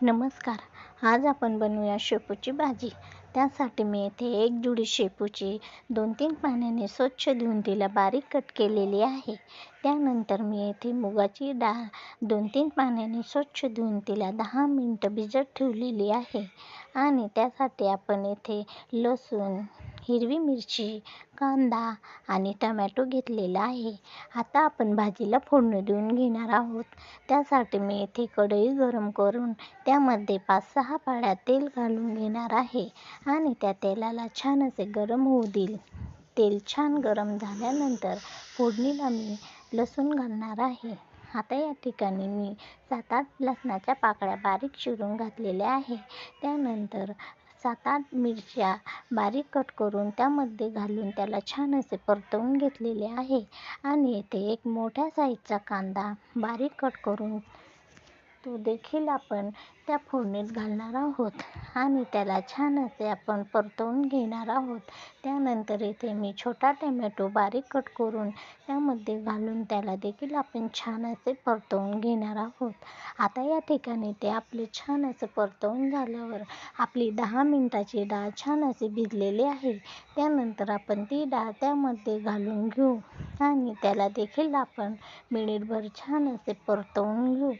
नमस्कार. आज आपण बनवूया शेपूची भाजी. त्यासाठी मी येथे एक जुडी शेपूची दोन तीन पाण्याने स्वच्छ धुवून तिला बारीक कट केलेली आहे. त्यानंतर मी येथे मुगाची डाळ दोन तीन पाण्याने स्वच्छ धुवून तिला दहा मिनटं भिजत ठेवलेली आहे. आणि त्यासाठी आपण येथे लसूण हिरवी मिरची कांदा आणि टमॅटो घेतलेला आहे. आता आपण भाजीला फोडणी देऊन घेणार आहोत. त्यासाठी मी येथे कढई गरम करून त्यामध्ये पाच सहा पाळ्या तेल घालून घेणार आहे आणि त्या तेलाला छान असे गरम होऊ देईल. तेल छान गरम झाल्यानंतर फोडणीला मी लसूण घालणार आहे. आता या ठिकाणी मी सात आठ लसणाच्या पाकळ्या बारीक चिरून घातलेल्या आहे. त्यानंतर सात आठ मिरच्या बारीक कट करून त्यामध्ये घालून त्याला छान असे परतवून घेतलेले आहे. आणि येथे एक मोठ्या साईजचा कांदा बारीक कट करून तो देखील आपण त्या फोडणीत घालणार आहोत आणि त्याला छान असे आपण परतवून घेणार आहोत. त्यानंतर इथे मी छोटा टमॅटो बारीक कट करून त्यामध्ये घालून त्याला देखील आपण छान असे परतवून घेणार आहोत. आता या ठिकाणी ते आपले छान असे परतवून झाल्यावर आपली दहा मिनटाची डाळ छान असे भिजलेली आहे. त्यानंतर आपण ती डाळ त्यामध्ये घालून घेऊ आणि त्याला देखील आपण मिनिटभर छान असे परतवून घेऊ.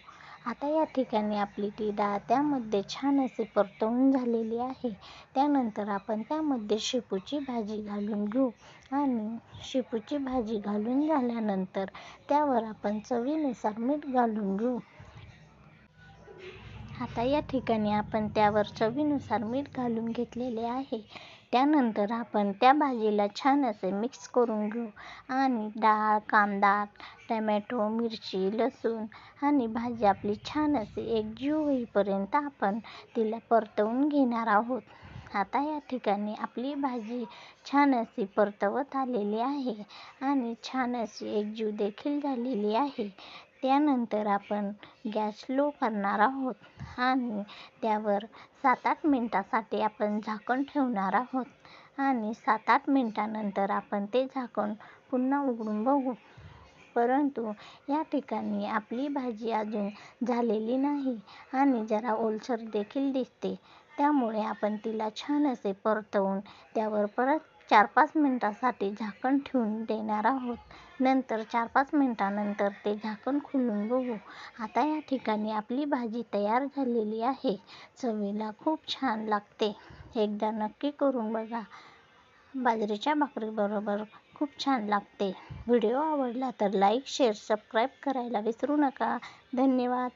आता या ठिकाणी आपली ती डाळ त्यामध्ये छान असे परतवून झालेली आहे. त्यानंतर आपण त्यामध्ये शेपूची भाजी घालून घेऊ. आणि शेपूची भाजी घालून झाल्यानंतर त्यावर आपण चवीनुसार मीठ घालून घेऊ. आता या ठिकाणी आपण त्यावर चवीनुसार मीठ घालून घेतलेले आहे. त्यानंतर आपण त्या भाजीला छान असे मिक्स करून घेऊ. आणि डाळ कांदा टमॅटो मिरची लसूण आणि भाजी आपली छान असे एकजीव होईपर्यंत आपण तिला परतवून घेणार आहोत. आता या ठिकाणी आपली भाजी छान अशी परतवत आलेली आहे. आणि छान अशी एकजीव देखील झालेली आहे. त्यानंतर आपण गॅस लो करणार आहोत आणि त्यावर सात आठ मिनटासाठी आपण झाकण ठेवणार आहोत. आणि सात आठ मिनटानंतर आपण ते झाकण पुन्हा उघडून बघू. परंतु या ठिकाणी आपली भाजी अजून झालेली नाही आणि जरा ओलसर देखील दिसते. त्यामुळे आपण तिला छान असे परतवून त्यावर परत चार पाच मिनटासाठी झाकण ठेवून देणार आहोत. नंतर चार पाच मिनटानंतर ते झाकण खोलून बघू. आता या ठिकाणी आपली भाजी तयार झालेली आहे. चवीला खूप छान लागते. एकदा नक्की करून बघा. बाजरीच्या भाकरीबरोबर खूप छान लागते. व्हिडिओ आवडला तर लाईक शेअर सबस्क्राईब करायला विसरू नका. धन्यवाद.